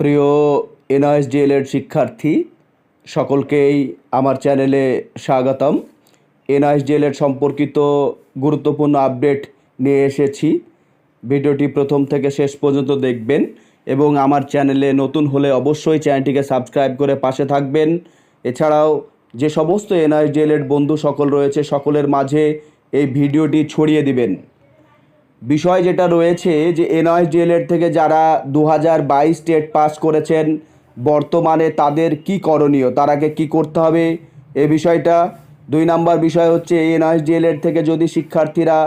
প্রিয় NIS D.El.Ed শিক্ষার্থী, সকলকেই আমার চ্যানেলে স্বাগতম। এনআইএস ডিএলএড সম্পর্কিত গুরুত্বপূর্ণ আপডেট নিয়ে এসেছি। ভিডিওটি প্রথম থেকে শেষ পর্যন্ত দেখবেন এবং আমার চ্যানেলে নতুন হলে অবশ্যই চ্যানেলটিকে সাবস্ক্রাইব করে পাশে থাকবেন। এছাড়াও যে সমস্ত এনআইএস ডিএলএড বন্ধু সকল রয়েছে, সকলের মাঝে এই ভিডিওটি ছড়িয়ে দিবেন। বিষয় যেটা রয়েছে যে এনআইডিএলের থেকে যারা দু হাজার বাইশ টেট পাস করেছেন, বর্তমানে তাদের কি করণীয়? তারাকে কি করতে হবে? এ বিষয়টা। দুই নাম্বার বিষয় হচ্ছে এনআইডিএলের থেকে যদি শিক্ষার্থীরা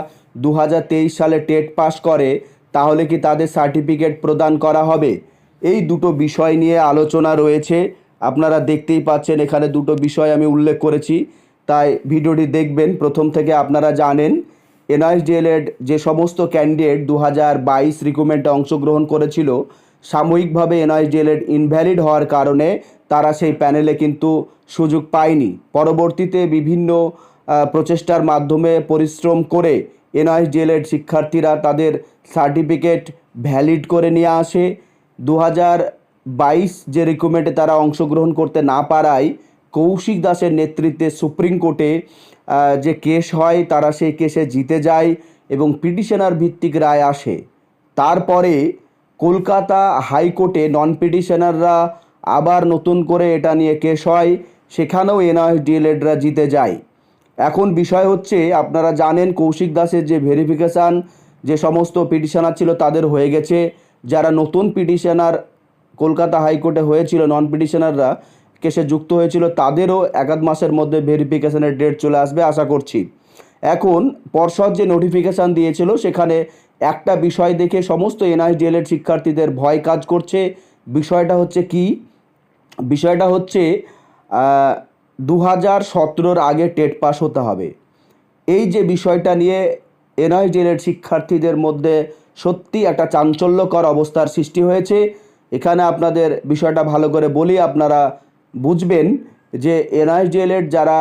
দু হাজার তেইশ সালে টেট পাস করে, তাহলে কি তাদের সার্টিফিকেট প্রদান করা হবে? এই দুটো বিষয় নিয়ে আলোচনা রয়েছে। আপনারা দেখতেই পাচ্ছেন, এখানে দুটো বিষয় আমি উল্লেখ করেছি। তাই ভিডিওটি দেখবেন, প্রথম থেকে আপনারা জানেন। এনআইএসডিএলএড যে সমস্ত ক্যান্ডিডেট দু হাজার বাইশ রিক্রুটমেন্টে অংশগ্রহণ করেছিল, সাময়িকভাবে এনআইএসডিএলএড ইনভ্যালিড হওয়ার কারণে তারা সেই প্যানেলে কিন্তু সুযোগ পায়নি। পরবর্তীতে বিভিন্ন প্রচেষ্টার মাধ্যমে পরিশ্রম করে এনআইএসডিএলএড শিক্ষার্থীরা তাদের সার্টিফিকেট ভ্যালিড করে নিয়ে আসে। দু হাজার বাইশ যে রিক্রুটমেন্টে তারা অংশগ্রহণ করতে না পারায় কৌশিক দাসের নেতৃত্বে সুপ্রিম কোর্টে যে কেস হয়, তারা সেই কেসে জিতে যায় এবং পিটিশনার ভিত্তিক রায় আসে। তারপরে কলকাতা হাইকোর্টে নন পিটিশনাররা আবার নতুন করে এটা নিয়ে কেস হয়, সেখানেও এনআইএস ডিএলএডরা জিতে যায়। এখন বিষয় হচ্ছে, আপনারা জানেন কৌশিক দাসের যে ভেরিফিকেশান যে সমস্ত পিটিশনার ছিল তাদের হয়ে গেছে। যারা নতুন পিটিশনার কলকাতা হাইকোর্টে হয়েছিল নন পিটিশনাররা কেসে যুক্ত হয়েছিল, তাদেরও এক আধ মাসের মধ্যে ভেরিফিকেশানের ডেট চলে আসবে আশা করছি। এখন পর্ষদ যে নোটিফিকেশান দিয়েছিল, সেখানে একটা বিষয় দেখে সমস্ত এনআইডিএলের শিক্ষার্থীদের ভয় কাজ করছে। বিষয়টা হচ্ছে কি? বিষয়টা হচ্ছে দু হাজার সতেরোর আগে টেট পাস হতে হবে। এই যে বিষয়টা নিয়ে এনআইডিএলের শিক্ষার্থীদের মধ্যে সত্যি একটা চাঞ্চল্যকর অবস্থার সৃষ্টি হয়েছে। এখানে আপনাদের বিষয়টা ভালো করে বলি, আপনারা বুঝবেন যে এনআইডিএলের যারা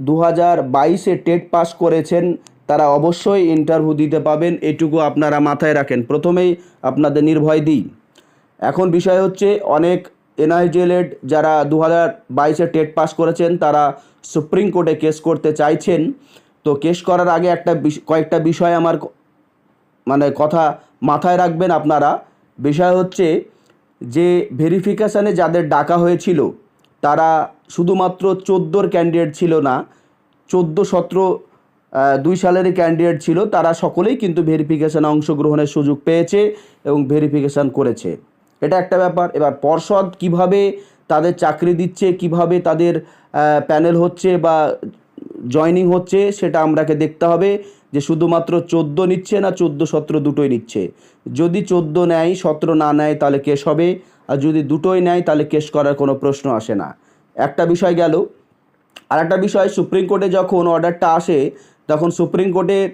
দু হাজার বাইশে টেট পাস করেছেন, তারা অবশ্যই ইন্টারভিউ দিতে পাবেন। এটুকু আপনারা মাথায় রাখেন। প্রথমেই আপনাদের নির্ভয় দিই। এখন বিষয় হচ্ছে, অনেক এনআইডিএলএড যারা দু হাজার বাইশে টেট পাস করেছেন, তারা সুপ্রিম কোর্টে কেস করতে চাইছেন। তো কেস করার আগে একটা কয়েকটা বিষয় আমার মানে কথা মাথায় রাখবেন আপনারা। বিষয় হচ্ছে, যে ভেরিফিকেশানে যাদের ডাকা হয়েছিল তারা শুধুমাত্র চোদ্দোর ক্যান্ডিডেট ছিল না, চোদ্দ সতেরো দুই সালেরই ক্যান্ডিডেট ছিল, তারা সকলেই কিন্তু ভেরিফিকেশানে অংশগ্রহণের সুযোগ পেয়েছে এবং ভেরিফিকেশান করেছে। এটা একটা ব্যাপার। এবার পর্ষদ কীভাবে তাদের চাকরি দিচ্ছে, কীভাবে তাদের প্যানেল হচ্ছে বা জয়নিং হচ্ছে, সেটা আমরাকে দেখতে হবে। যে শুধুমাত্র চোদ্দ নিচ্ছে না চোদ্দ সতেরো দুটোই নিচ্ছে। যদি চোদ্দ নেয় সতেরো না নেয়, তাহলে কেস হবে। আর যদি দুটোই নেয়, তাহলে কেস করার কোনো প্রশ্ন আসে না। একটা বিষয় গেল। আর একটা বিষয়, সুপ্রিম কোর্টে যখন অর্ডারটা আসে, তখন সুপ্রিম কোর্টের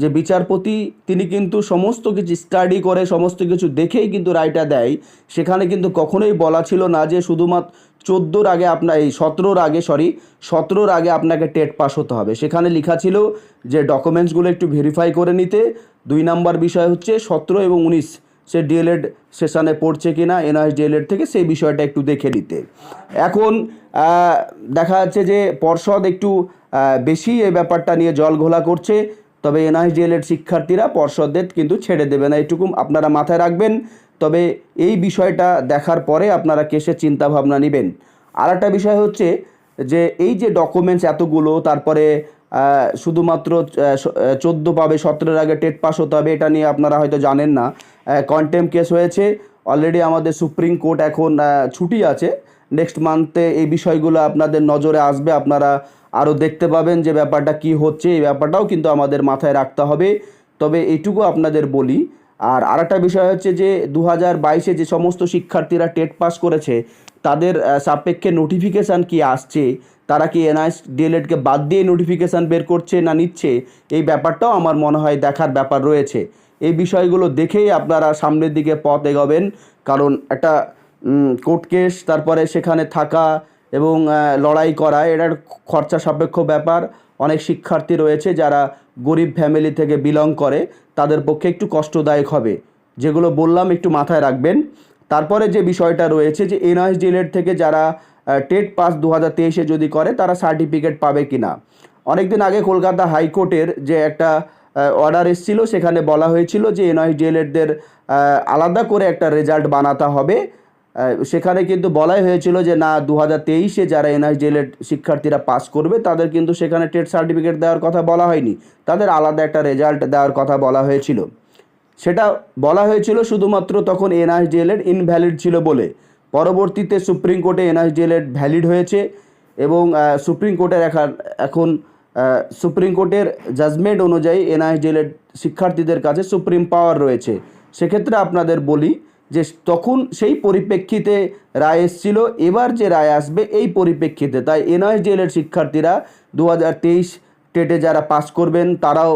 যে বিচারপতি, তিনি কিন্তু সমস্ত কিছু স্টাডি করে, সমস্ত কিছু দেখেই কিন্তু রায়টা দেয়। সেখানে কিন্তু কখনোই বলা ছিল না যে শুধুমাত্র চোদ্দোর আগে আপনার এই সতেরোর আগে সরি সতেরোর আগে আপনাকে টেট পাস হতে হবে। সেখানে লেখা ছিল যে ডকুমেন্টসগুলো একটু ভেরিফাই করে নিতে। দুই নাম্বার বিষয় হচ্ছে সতেরো এবং উনিশ, সে ডিএলএড সেশানে পড়ছে কি না এনআইএস ডিএলএড থেকে সেই বিষয়টা একটু দেখে নিতে। এখন দেখা যাচ্ছে যে পর্ষদ একটু বেশি এই ব্যাপারটা নিয়ে জল ঘোলা করছে। তবে এনআইএস ডিএলএড শিক্ষার্থীরা পর্ষদের কিন্তু ছেড়ে দেবে না এইটুকু আপনারা মাথায় রাখবেন। তবে এই বিষয়টা দেখার পরে আপনারা কেসের চিন্তা ভাবনা নেবেন। আর একটা বিষয় হচ্ছে যে, এই যে ডকুমেন্টস এতগুলো, তারপরে শুধুমাত্র চোদ্দ পাবে, সতেরোর আগে টেট পাস হতে হবে, এটা নিয়ে আপনারা হয়তো জানেন না। কন্টেম কেস হয়েছে। অলরেডি আমাদের সুপ্রিম কোর্ট এখন ছুটি আছে। নেক্সট মান্থে এই বিষয়গুলো আপনাদের নজরে আসবে, আপনারা আরও দেখতে পাবেন যে ব্যাপারটা কি হচ্ছে, এই ব্যাপারটাও কিন্তু আমাদের মাথায় রাখতে হবে। তবে এইটুকু আপনাদের বলি, আর আরেকটা বিষয় হচ্ছে যে দু হাজার বাইশে যে সমস্ত শিক্ষার্থীরা টেট পাস করেছে, তাদের সাপেক্ষে নোটিফিকেশান কি আসছে, তারা কি এনআইএস ডিএলএডকে বাদ দিয়ে নোটিফিকেশান বের করছে না নিচ্ছে, এই ব্যাপারটাও আমার মনে হয় দেখার ব্যাপার রয়েছে। এই বিষয়গুলো দেখেই আপনারা সামনের দিকে পথ এগোবেন, কারণ একটা কোর্ট কেস, তারপরে সেখানে থাকা এবং লড়াই করা, এটার খরচা সাপেক্ষ ব্যাপার। অনেক শিক্ষার্থী রয়েছে যারা গরিব ফ্যামিলি থেকে বিলং করে, তাদের পক্ষে একটু কষ্টদায়ক হবে। যেগুলো বললাম, একটু মাথায় রাখবেন। তারপরে যে বিষয়টা রয়েছে যে এনআইএস ডিএলএড থেকে যারা টেট পাস দু হাজার তেইশে যদি করে, তারা সার্টিফিকেট পাবে কি না অনেকদিন আগে কলকাতা হাইকোর্টের যে একটা অর্ডার এসেছিল, সেখানে বলা হয়েছিল যে এনআইএস ডিএলএডদের আলাদা করে একটা রেজাল্ট বানাতে হবে। সেখানে কিন্তু বলাই হয়েছিল যে না দু হাজার তেইশে যারা এনআইএস ডিএলএড শিক্ষার্থীরা পাস করবে, তাদের কিন্তু সেখানে টেট সার্টিফিকেট দেওয়ার কথা বলা হয়নি। তাদের আলাদা একটা রেজাল্ট দেওয়ার কথা বলা হয়েছিল। সেটা বলা হয়েছিল শুধুমাত্র তখন এনআইএস ডিএলএড ইনভ্যালিড ছিল বলে। পরবর্তীতে সুপ্রিম কোর্টে এনআইএস ডিএলএড ভ্যালিড হয়েছে এবং সুপ্রিম কোর্টের এখন সুপ্রিম কোর্টের জাজমেন্ট অনুযায়ী এনআইএস ডিএলএড শিক্ষার্থীদের কাছে সুপ্রিম পাওয়ার রয়েছে। সেক্ষেত্রে আপনাদের বলি যে তখন সেই পরিপ্রেক্ষিতে রায় এসেছিল, এবার যে রায় আসবে এই পরিপ্রেক্ষিতে। তাই এনআইএস ডিএলএড শিক্ষার্থীরা দু হাজার তেইশ টেটে যারা পাস করবেন, তারাও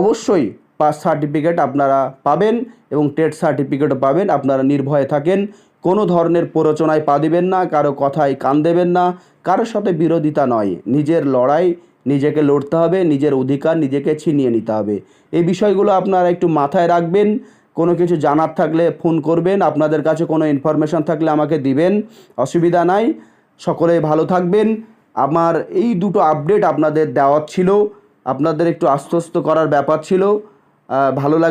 অবশ্যই পাস সার্টিফিকেট আপনারা পাবেন এবং টেট সার্টিফিকেটও পাবেন। আপনারা নির্ভয়ে থাকেন, কোনো ধরনের প্ররোচনায় পা দিবেন না, কারও কথায় কান দেবেন না, কারোর সাথে বিরোধিতা নয়। নিজের লড়াই, নিজেকে লড়তে হবে, নিজের অধিকার নিজেকে ছিনিয়ে নিতে হবে। এই বিষয়গুলো আপনারা একটু মাথায় রাখবেন। কোনো কিছু জানার থাকলে ফোন করবেন, আপনাদের কাছে কোনো ইনফরমেশন থাকলে আমাকে দিবেন, অসুবিধা নাই, সকলে ভালো থাকবেন। আমার এই দুটো আপডেট আপনাদের দেওয়ার ছিল, আপনাদের একটু আশ্বস্ত করার ব্যাপার ছিল। ভালো লাগলে